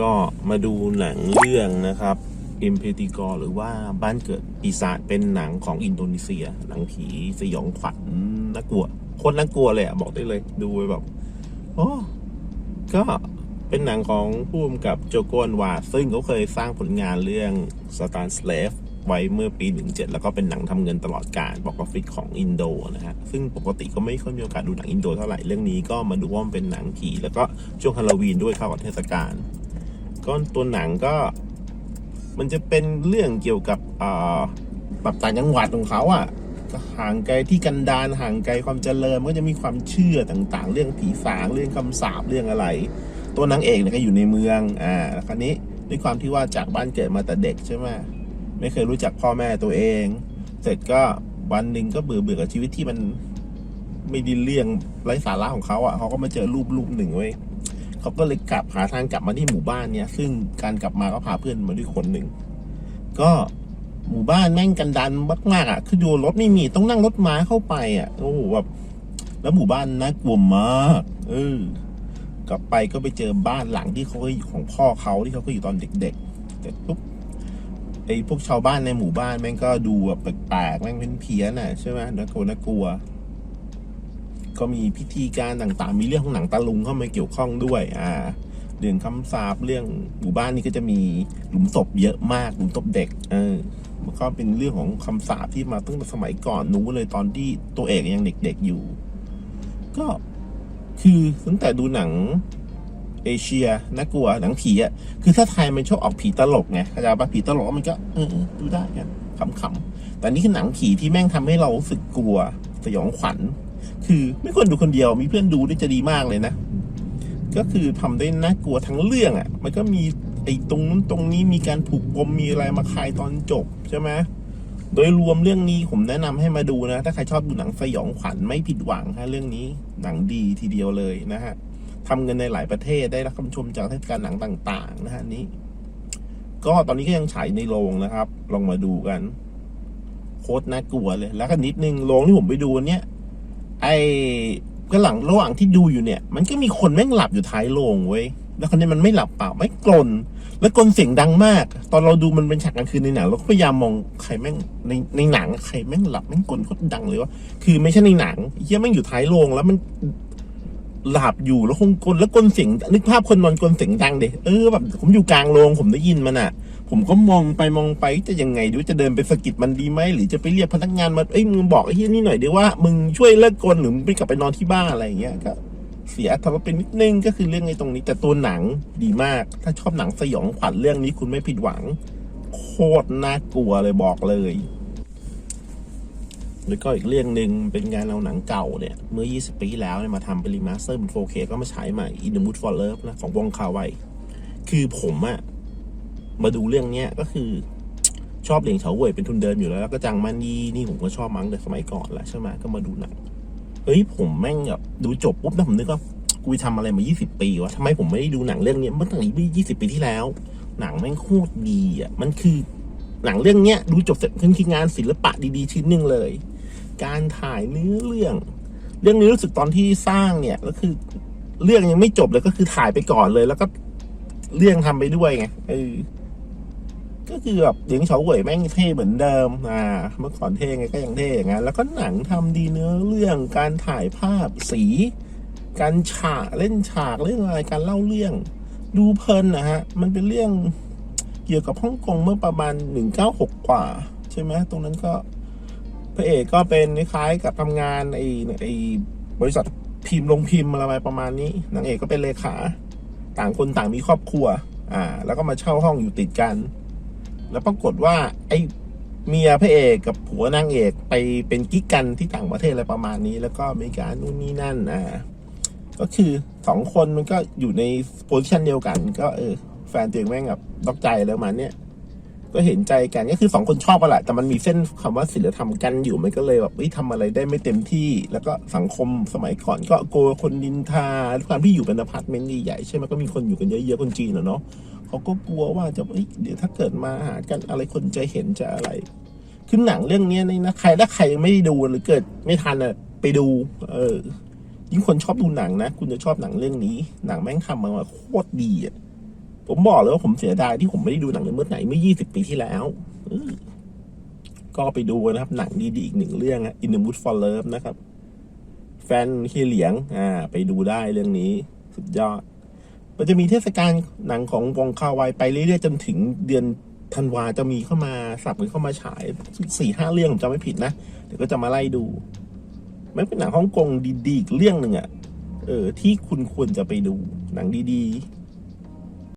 ก็มาดูหนังเรื่องนะครับ i m p e t i g o r หรือว่าบ้านเกิดปีศาจเป็นหนังของอินโดนีเซีย หนังผีสยองขวัญน่ากลัวโคนน่ากลัวเลยอะบอกได้เลยดูไปแบบโอ้ก็เป็นหนังของผู้กำกับโจโกนวาซึ่งเขาเคยสร้างผลงานเรื่อง Star Slave ไว้เมื่อปี 17 แล้วก็เป็นหนังทำเงินตลอดการบอกออฟฟิศของอินโดนะฮะ ซึ่งปกติก็ไม่ค่อยมีโอกาสดูหนังอินโดเท่าไหร่ เรื่องนี้ก็มาดูว่ามันเป็นหนังผี แล้วก็ช่วงฮาโลวีนด้วยเข้ากับเทศกาล ก็ตัวหนังก็ มันจะเป็นเรื่องเกี่ยวกับอ่าแบบต่างจังหวัดของเขาอะห่างไกลที่กันดารห่างไกลความเจริญมันก็จะมีความเชื่อต่างๆ เรื่องผีสางเรื่องคำสาปเรื่องอะไร ตัวนางเอกเนี่ยก็อยู่ในเมืองอ่าแล้วคราวนี้ด้วยความที่ว่าจากบ้านเกิดมาแต่เด็กใช่ไหมไม่เคยรู้จักพ่อแม่ตัวเอง เสร็จก็วันหนึ่งก็เบื่อเบื่อกับชีวิตที่มันไม่ดีเลี่ยงไร้สาระของเขาอะเขาก็มาเจอรูปรูปหนึ่งเว้ เขาก็เลยกลับหาทางกลับมาที่หมู่บ้านเนี่ย ซึ่งการกลับมาก็พาเพื่อนมาด้วยคนหนึ่ง ก็หมู่บ้านแม่งกันดันมากๆอะ คือดูรถไม่มีต้องนั่งรถม้าเข้าไปอะ โอ้โหแบบแล้วหมู่บ้านน่ากลัวมากเออกลับไปก็ไปเจอบ้านหลังที่เขาอยู่ของพ่อเขาที่เขาเคยอยู่ตอนเด็กๆแต่ปุ๊บไอ้พวกชาวบ้านในหมู่บ้านแม่งก็ดูแบบแปลกๆแม่งเป็นเพี้ยนๆน่ะใช่ไหมน่ากลัวน่ากลัว ก็มีพิธีการต่างๆ มีเรื่องของหนังตะลุงเข้ามาเกี่ยวข้องด้วย อ่า เรื่องคำสาปเรื่องหมู่บ้านนี้ก็จะมีหลุมศพเยอะมาก หลุมศพเด็ก เออมันก็เป็นเรื่องของคำสาปที่มาตั้งแต่สมัยก่อนนู้นเลยตอนที่ตัวเอกยังเด็กๆอยู่ ก็คือตั้งแต่ดูหนังเอเชียน่ากลัวหนังผีอะคือถ้าไทยมันชอบออกผีตลกไงเข้าใจปผีตลกมันก็เออดูได้กันขำๆแต่นี่คือหนังผีที่แม่งทำให้เรารู้สึกกลัวสยองขวัญ คือไม่ควรดูคนเดียวมีเพื่อนดูด้วยจะดีมากเลยนะ ก็คือทำได้น่ากลัวทั้งเรื่องอะ่ะ มันก็มีไอ้ตรงนู้นตรงนี้มีการผูกปมมีอะไรมาคลายตอนจบใช่ไหมโดยรวมเรื่องนี้ผมแนะนำให้มาดูนะ ถ้าใครชอบดูหนังสยองขวัญไม่ผิดหวังฮะเรื่องนี้หนังดีทีเดียวเลยนะฮะทำเงินในหลายประเทศได้รับคำชมจากเทศกาลหนังต่าง ๆ นะฮะนี้ ก็ตอนนี้ก็ยังฉายในโรงนะครับ ลองมาดูกัน โคตรน่ากลัวเลย แล้วก็นิดนึงโรงที่ผมไปดูเนี้ย ไอ้ก็หลังระหว่างที่ดูอยู่เนี่ย มันก็มีคนแม่งหลับอยู่ท้ายโรงเว้ยแล้วคนนี้มันไม่หลับเปล่าไม่กลน แล้วกลนเสียงดังมาก ตอนเราดูมันเป็นฉากกลางคืนในหนังเราก็พยายามมองใครแม่งในในหนังใครแม่งหลับแม่งกลนโคตรดังเลยวะคือไม่ใช่ในหนังเฮียแม่งอยู่ท้ายโรงแล้วมันหลับอยู่แล้วคงกลนแล้วกลนเสียงนึกภาพคนนอนกลนเสียงดังเด็เออแบบผมอยู่กลางโรงผมได้ยินมันอะ ผมก็มองไปมองไปจะยังไงดูจะเดินไปสะกิดมันดีไหมหรือจะไปเรียกพนักงานมาเอ้ยมึงบอกไอ้ที่นี่หน่อยดีว่ามึงช่วยเลิกกลหรือมึงไปกลับไปนอนที่บ้านอะไรอย่างเงี้ยก็เสียทำเป็นนิดนึงก็คือเรื่องไอ้ตรงนี้แต่ตัวหนังดีมาก ถ้าชอบหนังสยองขวัญเรื่องนี้คุณไม่ผิดหวัง โคตรน่ากลัวเลยบอกเลย แล้วก็อีกเรื่องหนึ่งเป็นงานเอาหนังเก่าเนี่ย เมื่อ 20 ปีแล้วเนี่ยมาทำเป็นรีมาสเตอร์เป็น 4K ก็มาฉายใหม่ In the Mood for Love นะของวองคาไวคือผมอะ มาดูเรื่องเนี้ยก็คือชอบเหลียงเฉาเว่ยเป็นทุนเดิมอยู่แล้วแล้วก็จังมันยีนี่ผมก็ชอบมั้งแต่สมัยก่อนแหละใช่ไหมก็มาดูหนังเฮ้ยผมแม่งแบบดูจบปุ๊บนะผมนึกว่ากูไปทำอะไรมา 20 ปีวะทำไมผมไม่ได้ดูหนังเรื่องเนี้ยเมื่อตั้งแต่20ปีที่แล้ว หนังแม่งโคตรดีอะมันคือหนังเรื่องเนี้ยดูจบเสร็จมันคืองานศิลปะดีๆชิ้นหนึ่งเลย การถ่ายเนื้อเรื่อง เรื่องนี้รู้สึกตอนที่สร้างเนี่ยก็คือ เรื่องยังไม่จบเลยก็คือถ่ายไปก่อนเลย แล้วก็เรื่องทำไปด้วยไงเออ ก็คือแบบเหลียงเฉาเหวยแม่งเท่เหมือนเดิมอ่าเมื่อก่อนเท่ไงก็ยังเท่อย่างนั้นแล้วก็หนังทำดีเนื้อเรื่องการถ่ายภาพสี การฉากเล่นฉากเรื่องอะไรการเล่าเรื่อง ดูเพลินนะฮะมันเป็นเรื่องเกี่ยวกับฮ่องกงเมื่อประมาณหนึ่งเก้าหกกว่า ใช่ไหมตรงนั้นก็พระเอกก็เป็นคล้ายกับทำงานไอ้ไอ้บริษัทพิมพ์ลงพิมพ์อะไรประมาณนี้นางเอกก็เป็นเลขา ต่างคนต่างมีครอบครัว อ่า แล้วก็มาเช่าห้องอยู่ติดกัน แล้วปรากฏว่า ไอ้เมียพระเอกกับผัวนางเอกไปเป็นกิ๊กกันที่ต่างประเทศอะไรประมาณนี้ แล้วก็มีการนู่นนี่นั่นอ่าก็คือสองคนมันก็อยู่ในโพสิชันเดียวกัน ก็เออ แฟนตัวเองแม่งแบบตกใจแล้วมันเนี้ยก็เห็นใจกันก็คือสองคนชอบกันแหละแต่มันมีเส้นคำว่าศีลธรรมกันอยู่มันก็เลยแบบเฮ้ยทำอะไรได้ไม่เต็มที่ แล้วก็สังคมสมัยก่อนก็โกคนดินทาความที่อยู่เป็นอพาร์ตเมนต์ใหญ่ใช่ไหมก็มีคนอยู่กันเยอะๆคนจีนอเนาะ เขาก็กลัวว่าจะเฮ้ยเดี๋ยวถ้าเกิดมาหากันอะไรคนจะเห็นจะอะไรคือหนังเรื่องนี้นี่นะใครถ้าใครยังไม่ได้ดูหรือเกิดไม่ทันอะไปดู เออยิ่งคนชอบดูหนังนะ คุณจะชอบหนังเรื่องนี้ หนังแม่งทำมาโคตรดีอะผมบอกเลยว่าผมเสียดายที่ผมไม่ได้ดูหนังเรื่องเมื่อไหนเมื่อ20ปีที่แล้วออก็ไปดูนะครับ หนังดีๆอีกหนึ่งเรื่องอะ In the Mood for Love นะครับ แฟนเฮียเหลียง อ่า ไปดูได้เรื่องนี้ สุดยอด มันจะมีเทศกาลหนังของวงคาวายไปเรื่อยๆจนถึงเดือนธันวาจะมีเข้ามาสับกันเข้ามาฉายสี่ห้าเรื่องผมจำไม่ผิดนะเดี๋ยวก็จะมาไล่ดู มันเป็นหนังฮ่องกงดีๆอีกเรื่องหนึ่งอะ่ะเออที่คุณควรจะไปดูหนังดีๆ